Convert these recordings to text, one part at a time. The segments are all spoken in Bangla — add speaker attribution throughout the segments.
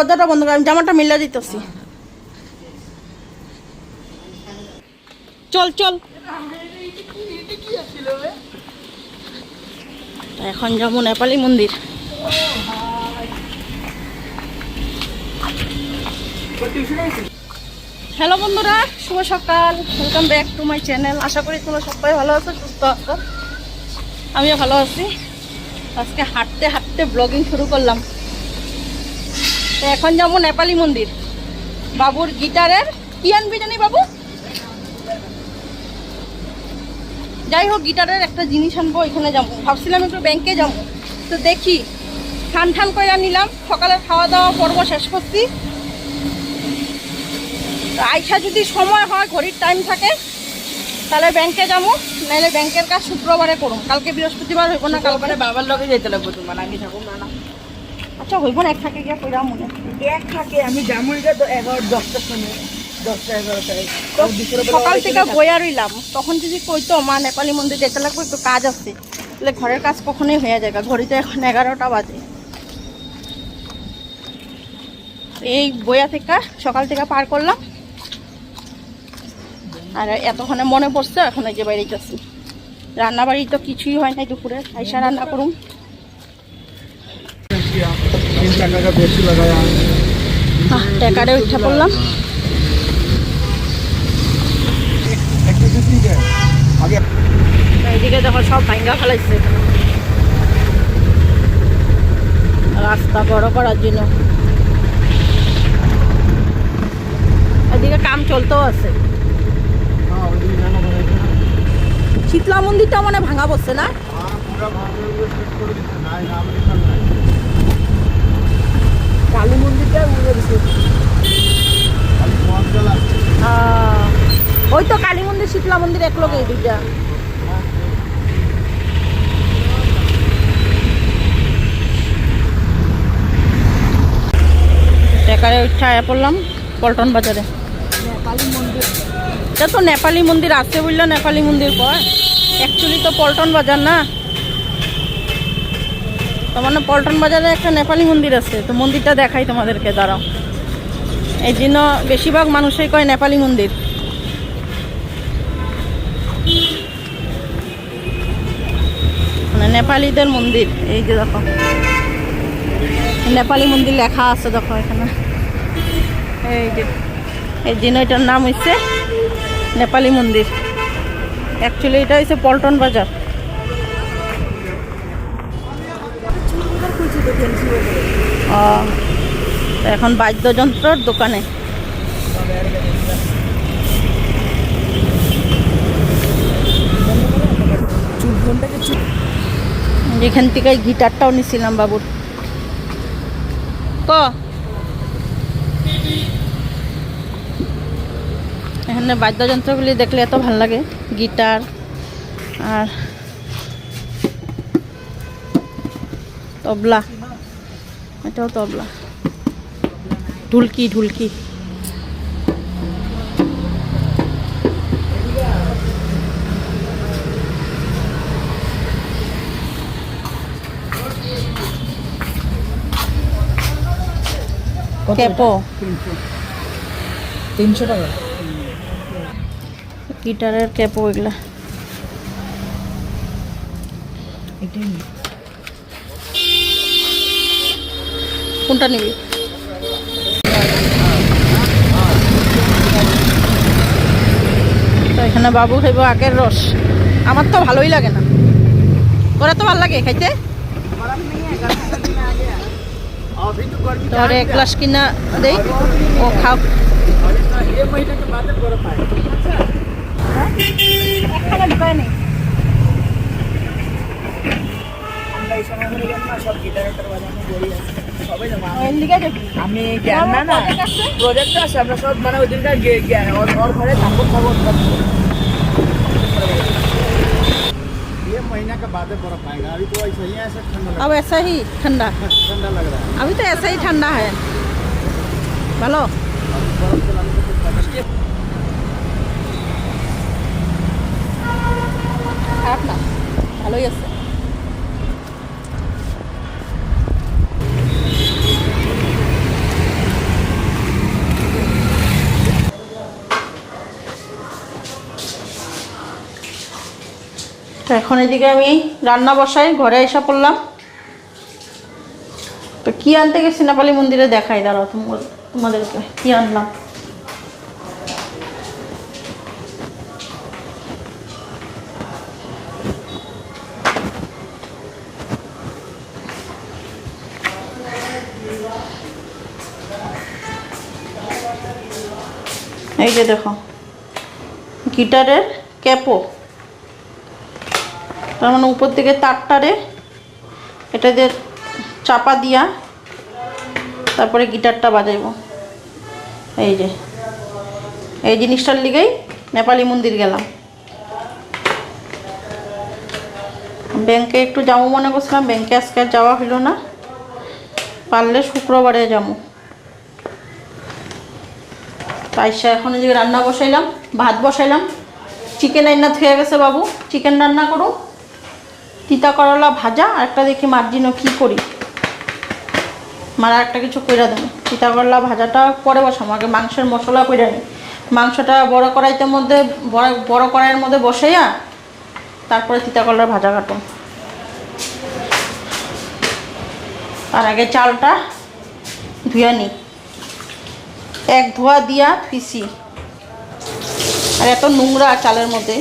Speaker 1: দরজাটা বন্ধ করে, আমি জামাটা মিলা দিতেছি। চল চল। এখন যাব নেপালি মন্দির। হ্যালো বন্ধুরা, শুভ সকাল। Welcome back to my channel আশা করি তোমরা সবাই ভালো আছো, সুস্থ আছো। আমিও ভালো আছি। আজকে হাঁটতে হাঁটতে ব্লগিং শুরু করলাম। এখন যাব নেপালি মন্দির। বাবুর গিটারের, কি আনবি জানি বাবু? যাই হোক, গিটারের একটা জিনিস আনব ওইখানে যাব। ভাবছিলাম একটু ব্যাংকে যাব। তো দেখি ঠান ঠান করে নিলাম। সকালে খাওয়া দাওয়া পর্ব শেষ করছি। আইসা যদি সময় হয়, ঘড়ির টাইম থাকে, তাহলে ব্যাংকে যাব। নাহলে ব্যাংকের কাজ শুক্রবারে করুন কালকে বৃহস্পতিবার হইব না, কালকে।
Speaker 2: বাবার লগে যেতে লাগবো তোমার, আগে থাকো না
Speaker 1: আচ্ছা হইব না এক থাকে গিয়া কইরা মনে
Speaker 2: এক থাকে আমি তো এগারো দশটার সময়
Speaker 1: সকাল থেকে বইয়া রইলাম। তখন যদি কইতো মা নেপালি মন্দির যেতে লাগবে একটু কাজ আছে। তাহলে ঘরের কাজ কখনোই হয়ে যায় ঘড়িতে এখন এগারোটা বাজে। এই বইয়া থেকে সকাল থেকে পার করলাম। আর এতক্ষণে মনে পড়ছে এখন এই যে বাইরে যাচ্ছি। রান্না বাড়ি তো কিছুই হয় নাই দুপুরে। আইসা রান্না করুম। ট্যাকারে উঠা পড়লাম। এইদিকে দেখো সব ভাঙ্গা ফেলাইছে। রাস্তা বড় করার জন্য। এদিকে কাম চলতেও আছে। শীতলা মন্দিরটা মানে ভাঙা পড়ছে না?
Speaker 2: কালী মন্দিরটা
Speaker 3: মনে
Speaker 1: হচ্ছে ওই তো কালী মন্দির শীতলা মন্দির এক লোক এই দুইটা। একারে উঠা পড়লাম পল্টন বাজারে।
Speaker 2: নেপালি মন্দির।
Speaker 1: এটা তো নেপালি মন্দির আছে বলল নেপালি মন্দির কয়। অ্যাকচুয়ালি তো পল্টন বাজার না। তার মানে পল্টন বাজারে একটা নেপালি মন্দির আছে, তো মন্দিরটা দেখাই তোমাদেরকে, দাঁড়াও। এই জন্য বেশিরভাগ মানুষই কয় নেপালি মন্দির। মানে নেপালিদের মন্দির, এই যে দেখো। নেপালি মন্দির লেখা আছে, দেখো এখানে। এই যে, এই জন্য এটার নাম হচ্ছে নেপালি মন্দির। অ্যাকচুয়ালি এটা হচ্ছে পল্টন বাজার। এখন বাদ্যযন্ত্রর দোকানে। এখান থেকে গিটারটাও নিছিলাম বাবুর। ক? এখানে বাদ্যযন্ত্রগুলি দেখলে এত ভালো লাগে, গিটার আর তবলা। এটাও তবলা। ঢুলকি ঢুলকি। ক্যাপো।
Speaker 2: তিনশো টাকা।
Speaker 1: গিটারের ক্যাপো এগুলা।
Speaker 2: এটাই
Speaker 1: কোনটা নিবি? তো এখানে বাবু খাইব আগের রস। আমার তো ভালোই লাগে না। ওরা তো ভালো লাগে খাইতে। তোর এক গ্লাস কিনা দেই, ও খাও।
Speaker 2: আমরা এই সময় সব গিটারের টিটার বাজানো বড়ি আছে সবাই জমা
Speaker 1: এর লিগে যাবি
Speaker 2: আমি জ্ঞান না না
Speaker 1: project আছে?
Speaker 2: প্রজেক্ট আছে আমরা সব মানে ওই দিনটা গে- জ্ঞান ওর ওর ঘরে থাকবো থাকবো
Speaker 3: ये महीना के बाद बर्फ आएगा अभी तो ऐसा ही है ऐसा ठंडा लग
Speaker 1: अब ऐसा ही ठंडा
Speaker 3: ठंडा लग रहा है
Speaker 1: अभी तो ऐसा ही ठंडा है ভালো
Speaker 3: बर्फ चलाने से कुछ पता नहीं
Speaker 1: খারাপ না ভালোই আছে তো এখন এদিকে আমি রান্না বসাই, ঘরে এসে পড়লাম। তো কি আনতে গেছি নেপালি মন্দিরে দেখাই, দাঁড়াও তোমাদেরকে কি আনলাম। এই যে দেখো, গিটারের ক্যাপো তার মানে উপর থেকে তারটারে, এটা দিয়ে চাপা দিয়া তারপরে গিটারটা বাজাইব। এই যে, এই জিনিসটার লিগেই নেপালি মন্দির গেলাম। ব্যাংকে একটু যাব মনে করছিলাম, ব্যাংকে আজকে আর যাওয়া হইল না। পারলে শুক্রবারে যাব। তাইসা এখন এই যে রান্না বসাইলাম, ভাত বসাইলাম। চিকেন রান্না থুয়ে গেছে বাবু চিকেন রান্না করো। তিতা করলা ভাজা, আর একটা দেখি মার্জিনও কি করি। মার একটা কিছু কইরা দেবো তিতা করলা ভাজাটা পরে বসাবো আগে মাংসের মশলা কইরা নিই মাংসটা বড় কড়াইতে মধ্যে, বড় বড় কড়াইয়ের মধ্যে বসাইয়া তারপরে তিতা করলার ভাজা কাটো আর আগে চালটা ধুয়ে নিই এক ধোয়া দিয়া পিসি। আর এত নোংরা চালের মধ্যে।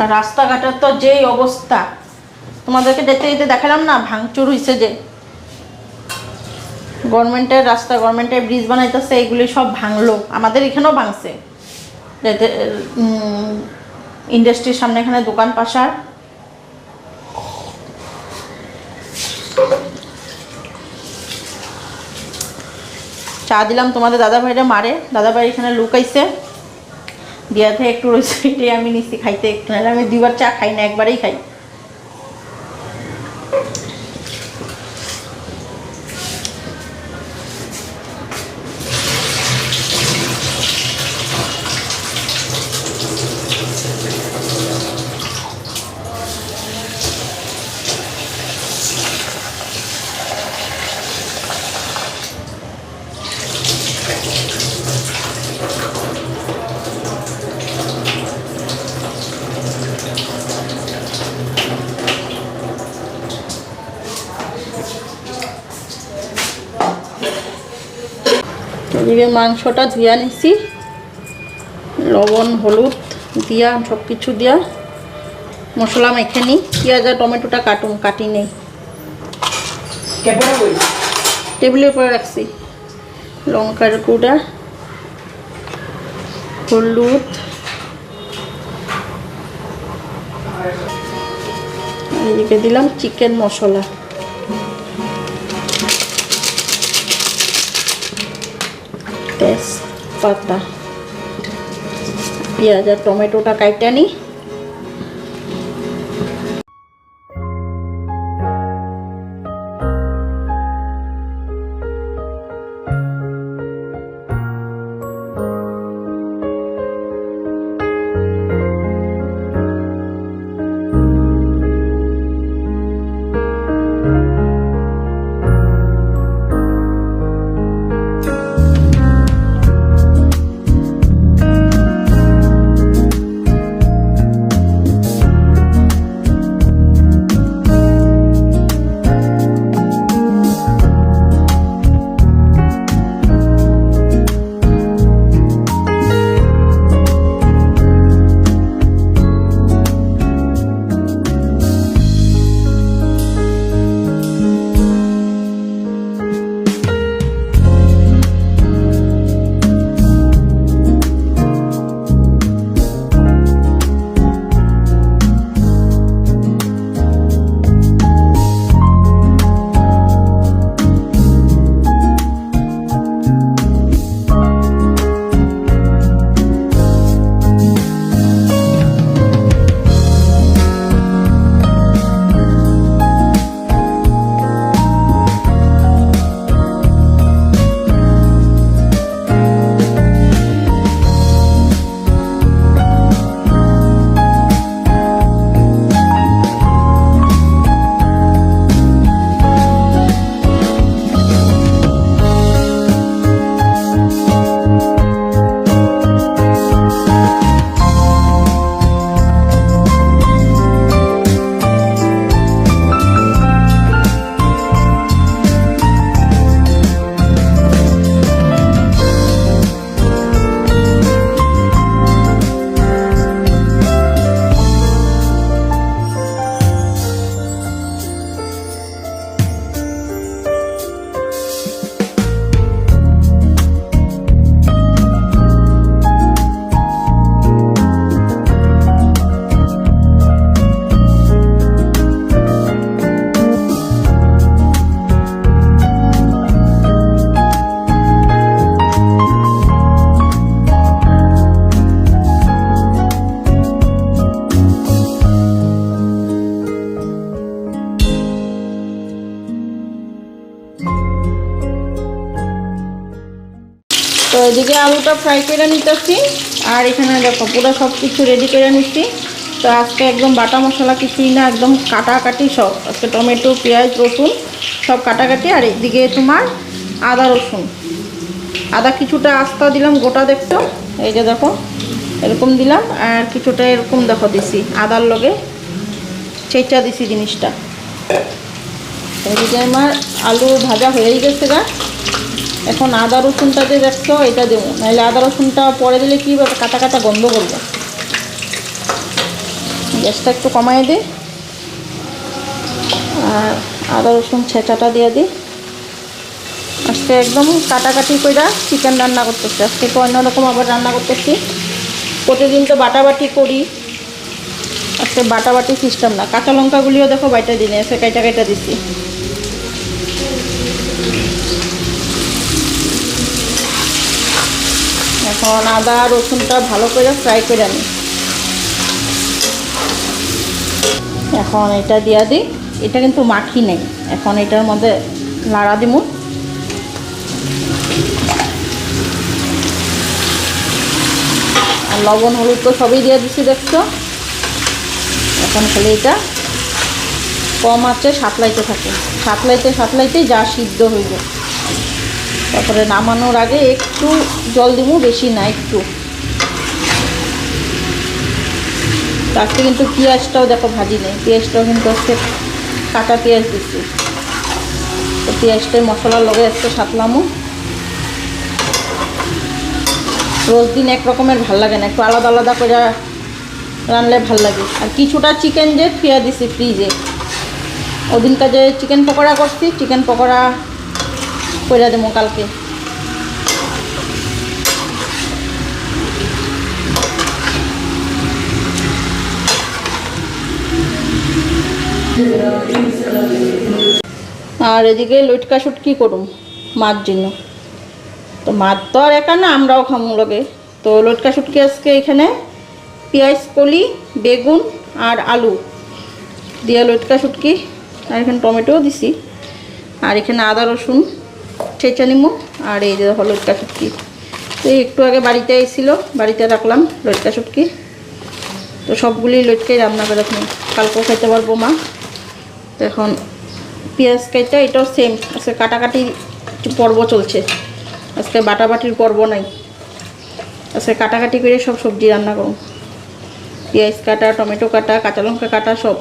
Speaker 1: আর রাস্তাঘাটের তো যেই অবস্থা। তোমাদেরকে যেতে যেতে দেখালাম না, ভাঙচুর হয়েছে যে। গভর্নমেন্টের রাস্তা, গভর্নমেন্টের ব্রিজ বানাইতেছে, এগুলি সব ভাঙলো। আমাদের এখানেও ভাঙছে। ইন্ডাস্ট্রির সামনে এখানে দোকান পাশার। চা দিলাম তোমাদের দাদা ভাইরা মারে। দাদা ভাই এখানে লুকাইছে। দিয়াতে একটু রয়েছে আমি নিচ্ছি, খাইতে একটু, নাহলে আমি দুইবার চা খাই না, একবারেই খাই। এদিকে মাংসটা, ধুয়া নিছি। লবণ, হলুদ দিয়া সব কিছু দিয়া। মশলা মেখে নিই। পেঁয়াজ আর টমেটোটা কাটুন, কাটি নেই। টেবিলের উপরে রাখছি। লঙ্কার গুঁড়া, হলুদ এদিকে দিলাম চিকেন মশলা। তেজপাতা পেঁয়াজ আর টমেটোটা কাইটা নিই এদিকে আলুটা ফ্রাই করে নিতেছি। আর এখানে দেখো পুরো সব কিছু রেডি করে নিচ্ছি তো আজকে একদম বাটা মশলা কিছুই না, একদম কাটাকাটি সব। আজকে টমেটো, পেঁয়াজ, রসুন সব কাটাকাটি। আর এদিকে তোমার আদা, রসুন। আদা কিছুটা আস্তা দিলাম, গোটা দেখতো এই যে দেখো, এরকম দিলাম। আর কিছুটা এরকম দেখো দিছি, আদার লগে। চেঁচা দিছি জিনিসটা। এদিকে আমার আলু ভাজা হয়েই গেছে গা। এখন আদা রসুনটা যে দেখছ এটা দেবো। নাহলে আদা রসুনটা পরে দিলে কী কাটা কাটা গন্ধ করবে। গ্যাসটা একটু কমাই দিই আর আদা রসুন ছেঁচাটা দিয়ে দিই আজকে একদম কাটাকাটি করে চিকেন রান্না করতেছি। আজকে একটু অন্যরকম আবার রান্না করতেছি। প্রতিদিন তো বাটাবাটি করি। আজকে বাটাবাটি সিস্টেম না। কাঁচা লঙ্কাগুলিও দেখো বাইটা দিনে এসে কাইটা কাইটা দিছি। এখন আদা রসুনটা ভালো করে ফ্রাই করে আনি। এখন এটা দিয়া দিই। এটা কিন্তু মাখি নেই। এখন এটার মধ্যে লাড়া দিমু। আর লবণ, হলুদ তো সবই দিয়ে দিচ্ছি দেখছ? এখন খালি এটা কম আছে, সাতলাইতে থাকে। সাতলাইতে, সাতলাইতেই যা সিদ্ধ হয়ে যায়। তারপরে নামানোর আগে একটু জল দিব, বেশি না একটু। আজকে কিন্তু পেঁয়াজটাও দেখো ভাজি নেই, পেঁয়াজটাও কিন্তু আজকে কাটা পেঁয়াজ দিচ্ছি তো পেঁয়াজটাই মশলার লগে আজকে সাতলামও রোজ দিন এক রকমের ভালো লাগে না, একটু আলাদা আলাদা করে রানলে ভালো লাগে। আর কিছুটা চিকেন যে ফিয়া দিছি ফ্রিজে। ওদিনকার যে চিকেন পকোড়া করছি, চিকেন পকোড়া করে দেবো কালকে। আর এদিকে লটকা শুটকি করুম? মাছ জন্য। তো মাছ তো আর একা না, আমরাও খামু লগে। তো লটকা শুটকি আজকে এখানে? পেঁয়াজ, কলি, বেগুন আর আলু। দিয়ে লটকা শুটকি আর এখানে টমেটোও দিছি। আর এখানে আদা, রসুন ছেঁচা নিমু আর এই যে দেখো লটকা শুটকি। তো একটু আগে বাড়িতে এসেছিল, বাড়িতে রাখলাম লটকা শুটকি। তো সবগুলি লটকাই রান্না করে রাখলাম। কালকেও খেতে পারব মা। তো এখন পেঁয়াজ কেটে এটাও সেম আজকে কাটাকাটি পর্ব চলছে। আজকে বাটাবাটির পর্ব নাই। আজকে কাটাকাটি করে সব সবজি রান্না করুন পেঁয়াজ কাটা, টমেটো কাটা, কাঁচা লঙ্কা কাটা সব।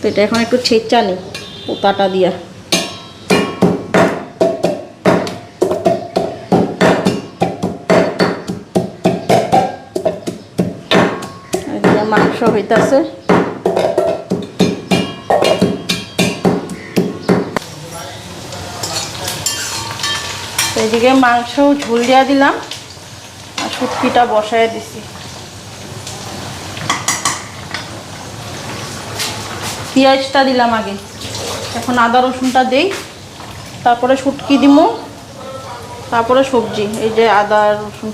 Speaker 1: তো এটা এখন একটু ছেঁচা নিই পোতাটা দিয়া। হইতাছে এদিকে মাংস ঝুল দিয়া দিলাম আর শুটকিটা বসায় দিছি। পেঁয়াজটা দিলাম আগে। এখন আদা রসুনটা দেই, তারপরে শুটকি দিব তারপরে সবজি, এই যে আদা রসুন।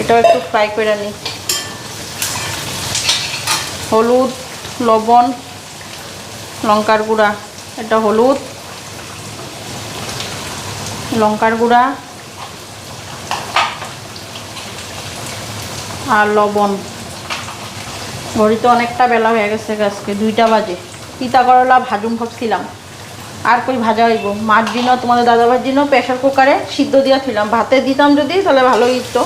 Speaker 1: এটাও একটু ফ্রাই করে নিই হলুদ, লবণ, লঙ্কার গুঁড়া, এটা হলুদ, লঙ্কার গুঁড়া আর লবণ। ঘড়িতে অনেকটা বেলা হয়ে গেছে আজকে, দুইটা বাজে। তিতা করলা ভাজুম ভাবছিলাম। আর কই ভাজা হইব? মার দিনও তোমাদের দাদাভাই দিনও প্রেশার কুকারে সিদ্ধ দিয়া ছিলাম। ভাতে দিতাম যদি, তাহলে ভালোই হতো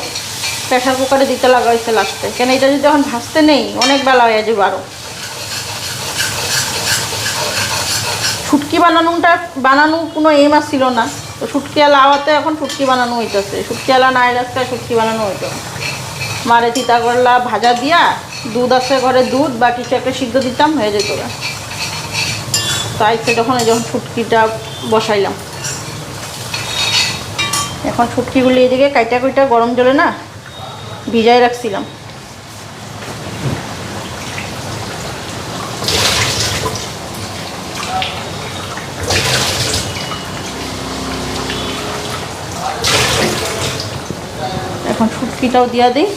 Speaker 1: প্রেশার কুকারে দিতে লাগা হয়েছে লাস্টে। কেন এটা যদি এখন ভাজতে নেই, অনেক বেলা হয়ে যাবে আরও শুটকি বানানোটা, বানানো কোনো এম আসছিল না। তো শুটকি আলা আওয়াতে এখন শুটকি বানানো হইতেছে। শুটকি আলা নাই আজকে শুটকি বানানো হইতো মারে তিতা করলা ভাজা দিয়া, দুধ আছে ঘরে দুধ বা কিছু একটা সিদ্ধ দিতাম, হয়ে যেত তো যখন এই যখন শুটকিটা বসাইলাম। এখন শুটকিগুলি এদিকে কাইটা কুইটা গরম জলে না ভিজাই রাখছিলাম। এখন শুটকিটাও দিয়া দিই।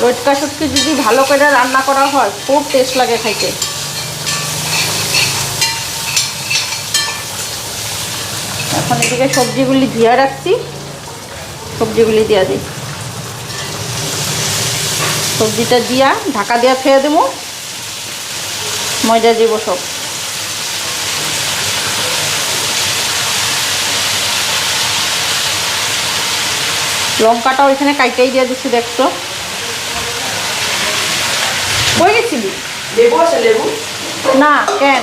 Speaker 1: লটকা শুটকি যদি ভালো করে রান্না করা হয়, খুব টেস্ট লাগে খাইতে। এখন এদিকে সবজিগুলি ধুয়ে রাখছি। সবজিগুলি দিয়া দিই। সবজিটা দিয়া ঢাকা দিয়া খেয়ে দেবো। ময়দা দিব সব। লঙ্কাটা ওইখানে কাইটাই দিয়ে দিচ্ছি দেখছ। কই গেছিলি?
Speaker 2: লেবু আছে লেবু?
Speaker 1: না কেন?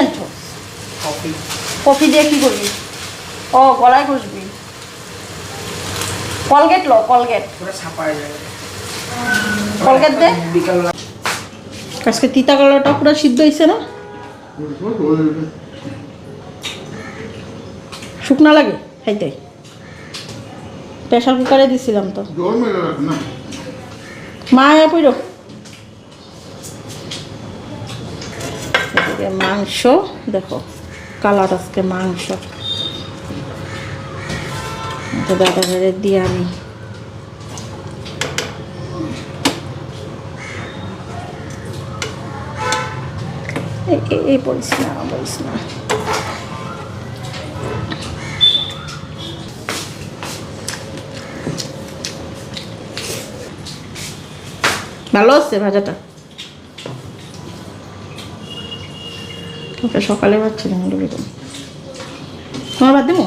Speaker 1: আনছো?
Speaker 2: কফি।
Speaker 1: কফি দিয়ে কি করবি? ও গলায় ঘষবি। কলগেট লো কলগেট। কলগেট দে। আজকে তিতা কলাটা পুরো সিদ্ধ হয়েছে না? শুকনা লাগে? খাইতে প্রেশার কুকারে দিছিলাম তো। মা আয়া পইর। এদিকে মাংস, দেখো, কালার আজকে মাংস। দাদা ঘরে দিয়ে আমি এই বলিস না বলিস না। ভালো আছে ভাজাটা? ওটা সকালে ভাবছিলাম এগুলো তোমার বাদ দেবো?